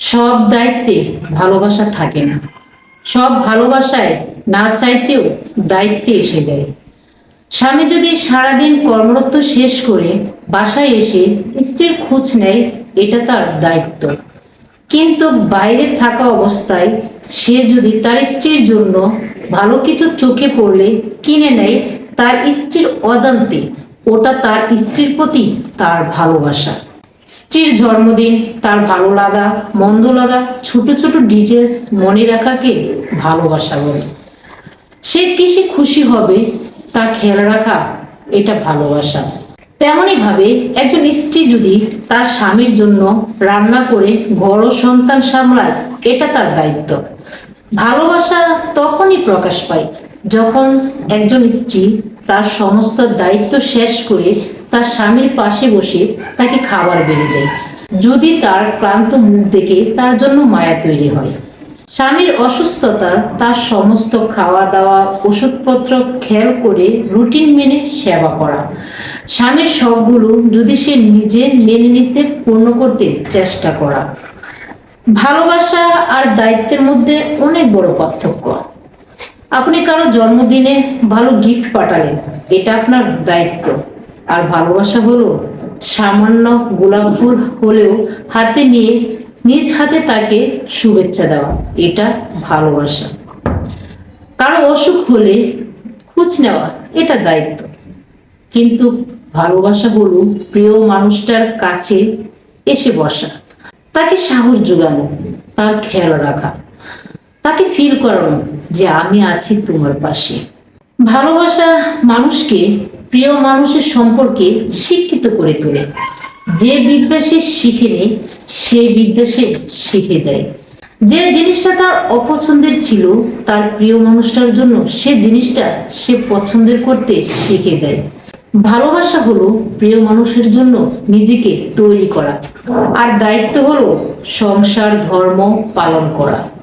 সব দায়িত্বে ভালোবাসা থাকে না। সব ভালোবাসায় না চাইতেও দায়িত্বে এসে যায়। স্বামী যদি সারাদিন কর্মরত শেষ করে বাসায় এসে স্ত্রীর খোঁজ নেয়, এটা তার দায়িত্ব। কিন্তু বাইরে থাকা অবস্থায় সে যদি তার স্ত্রীর জন্য ভালো কিছু চোখে পড়লে কিনে নেয়, তার স্ত্রীর অজান্তে ওটা তার স্ত্রীর প্রতি তার ভালোবাসা। স্ত্রীর জন্মদিন, তার ভালো লাগা, মন্দ লাগা, ছোট ছোট ডিটেলস মনে রাখাকে ভালোবাসা বলে। সে কিসে খুশি হবে, তা খেয়াল রাখা, এটা ভালোবাসা। তেমনই ভাবে একজন স্ত্রী যদি তার স্বামীর জন্য রান্না করে ঘর ও সন্তান সামলায়, এটা তার দায়িত্ব। ভালোবাসা তখনই প্রকাশ পায় যখন একজন স্ত্রী তার সমস্ত দায়িত্ব শেষ করে তার স্বামীর পাশে বসে তাকে খাবার বেড়ে দেয়। যদি তার ক্লান্ত মুখ দেখে তার জন্য মায়া তৈরি হয়। স্বামীর অসুস্থতা, তার সমস্ত খাওয়া দাওয়া ওষুধপত্র খেয়াল করে রুটিন মেনে সেবা করা। স্বামীর সবগুলো যদি সে নিজে মেনে নিতে পূর্ণ করতে চেষ্টা করা। ভালোবাসা আর দায়িত্বের মধ্যে অনেক বড় পার্থক্য। আপনি কারও জন্মদিনে ভালো গিফট পাঠালেন, এটা আপনার দায়িত্ব। আর ভালোবাসা হলো সামান্য গোলাপ ফুল হলেও হাতে নিয়ে, নিজ হাতে তাকে শুভেচ্ছা দেওয়া। এটা ভালোবাসা। কারও অসুখ হলে খোঁজ নেওয়া, এটা দায়িত্ব। কিন্তু ভালোবাসা হলো প্রিয় মানুষটার কাছে এসে বসা। তাকে সাহস যোগানো, তার খেয়াল রাখা। তাকে ফিল করানো যে আমি আছি তোমার পাশে। ভালোবাসা মানুষকে প্রিয় মানুষের সম্পর্কে শিক্ষিত করে তোলে। যে বিদ্যা সে নেই সেই বিদ্যা সে শিখে যায়। যে জিনিসটা তার অপছন্দের ছিল, তার প্রিয় মানুষটার জন্য সে জিনিসটা সে পছন্দের করতে শিখে যায়। ভালোবাসা হলো প্রিয় মানুষের জন্য নিজেকে তৈরি করা। আর দায়িত্ব হলো সংসার, ধর্ম পালন করা।